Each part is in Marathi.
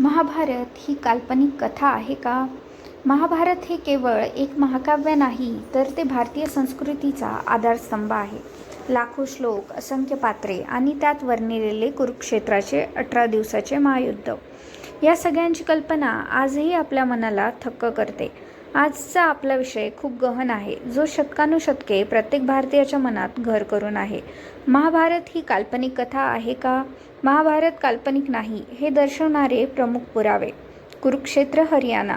महाभारत ही काल्पनिक कथा आहे का? महाभारत हे केवळ एक महाकाव्य नाही तर ते भारतीय संस्कृतीचा आधारस्तंभ आहे. लाखो श्लोक असंख्य पात्रे आणि त्यात वर्णिलेले कुरुक्षेत्राचे अठरा दिवसाचे महायुद्ध. या सगळ्यांची कल्पना आजही आपल्या मनाला थक्क करते. आजचा आपला विषय खूप गहन आहे जो शतकानुशतके प्रत्येक भारतीयाच्या मनात घर करून आहे. महाभारत ही काल्पनिक कथा आहे का? महाभारत काल्पनिक नाही हे दर्शवणारे प्रमुख पुरावे. कुरुक्षेत्र हरियाणा.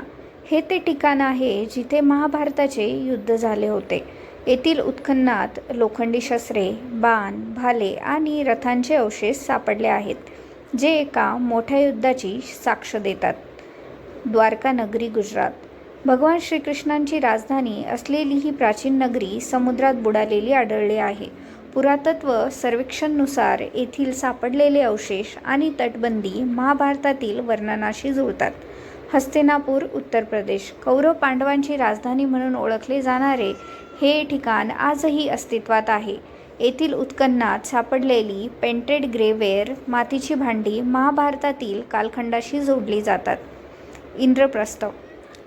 हे ते ठिकाण आहे जिथे महाभारताचे युद्ध झाले होते. येथील उत्खननात लोखंडी शस्त्रे बाण भाले आणि रथांचे अवशेष सापडले आहेत जे एका मोठ्या युद्धाची साक्ष देतात. द्वारका नगरी गुजरात. भगवान श्रीकृष्णांची राजधानी असलेली ही प्राचीन नगरी समुद्रात बुडालेली आढळली आहे. पुरातत्व सर्वेक्षणनुसार येथील सापडलेले अवशेष आणि तटबंदी महाभारतातील वर्णनाशी जुळतात. हस्तिनापूर उत्तर प्रदेश कौरव पांडवांची राजधानी म्हणून ओळखले जाणारे हे ठिकाण आजही अस्तित्वात आहे. येथील उत्खननात सापडलेली पेंटेड ग्रेवेअर मातीची भांडी महाभारतातील कालखंडाशी जोडली जातात. इंद्रप्रस्थ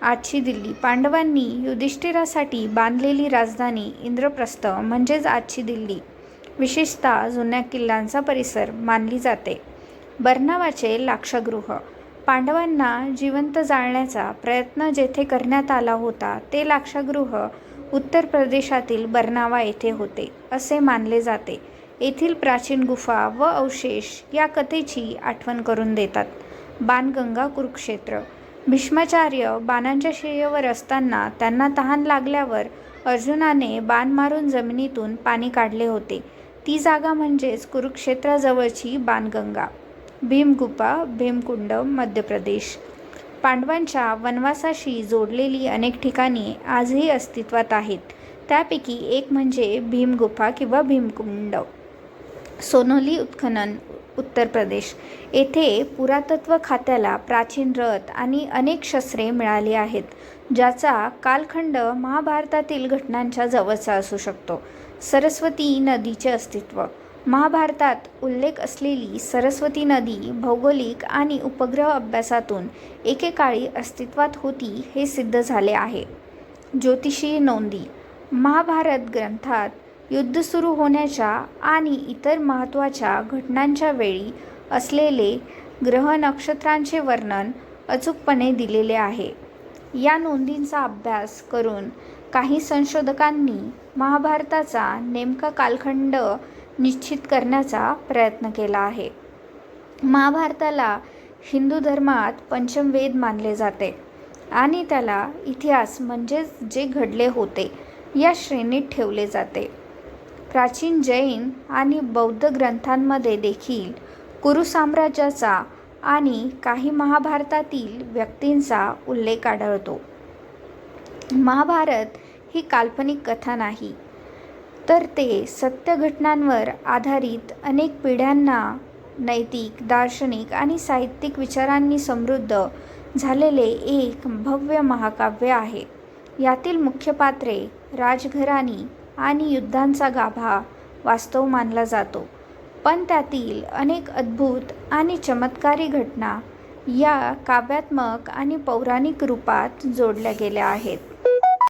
आजची दिल्ली. पांडवांनी युधिष्ठिरासाठी बांधलेली राजधानी इंद्रप्रस्थ म्हणजेच आजची दिल्ली. विशेषतः जुन्या किल्ल्यांचा परिसर मानली जाते. बर्नावाचे लाक्षागृह. पांडवांना जिवंत जाळण्याचा प्रयत्न जेथे करण्यात आला होता ते लाक्षागृह उत्तर प्रदेशातील बर्नावा येथे होते असे मानले जाते. येथील प्राचीन गुफा व अवशेष या कथेची आठवण करून देतात. बाणगंगा कुरुक्षेत्र. भीष्माचार्य बाणांच्या शय्येवर असताना त्यांना तहान लागल्यावर अर्जुनाने बाण मारून जमिनीतून पाणी काढले होते. ती जागा म्हणजेच कुरुक्षेत्राजवळची बाणगंगा. भीमगुफा भीमकुंड मध्य प्रदेश पांडवांच्या वनवासाशी जोडलेली अनेक ठिकाणी आजही अस्तित्वात आहेत. त्यापैकी एक म्हणजे भीमगुफा किंवा भीमकुंड सोनोली उत्खनन उत्तर प्रदेश. येथे पुरातत्व खात्याला प्राचीन रथ आणि अनेक शस्त्रे मिळाली आहेत ज्याचा कालखंड महाभारतातील घटनांच्या जवळचा असू शकतो. सरस्वती नदीचे अस्तित्व. महाभारतात उल्लेख असलेली सरस्वती नदी भौगोलिक आणि उपग्रह अभ्यासातून एकेकाळी अस्तित्वात होती हे सिद्ध झाले आहे. ज्योतिषी नोंदी. महाभारत ग्रंथात युद्ध सुरू होण्याच्या आणि इतर महत्त्वाच्या घटनांच्या वेळी असलेले ग्रह नक्षत्रांचे वर्णन अचूकपणे दिलेले आहे. या नोंदींचा अभ्यास करून काही संशोधकांनी महाभारताचा नेमका कालखंड निश्चित करण्याचा प्रयत्न केला आहे. महाभारताला हिंदू धर्मात पंचमवेद मानले जाते आणि त्याला इतिहास म्हणजेच जे घडले होते या श्रेणीत ठेवले जाते. प्राचीन जैन आणि बौद्ध ग्रंथांमध्ये देखील कुरु साम्राज्याचा आणि काही महाभारतातील व्यक्तींचा उल्लेख आढळतो. महाभारत ही काल्पनिक कथा नाही तर ते सत्य घटनांवर आधारित अनेक पिढ्यांना नैतिक दार्शनिक आणि साहित्यिक विचारांनी समृद्ध झालेले एक भव्य महाकाव्य आहे. यातील मुख्य पात्रे राजघराणी आणि युद्धांचा गाभा वास्तव मानला जातो. पण त्यातील अनेक अद्भुत आणि चमत्कारी घटना या काव्यात्मक आणि पौराणिक रूपात जोडल्या गेल्या आहेत.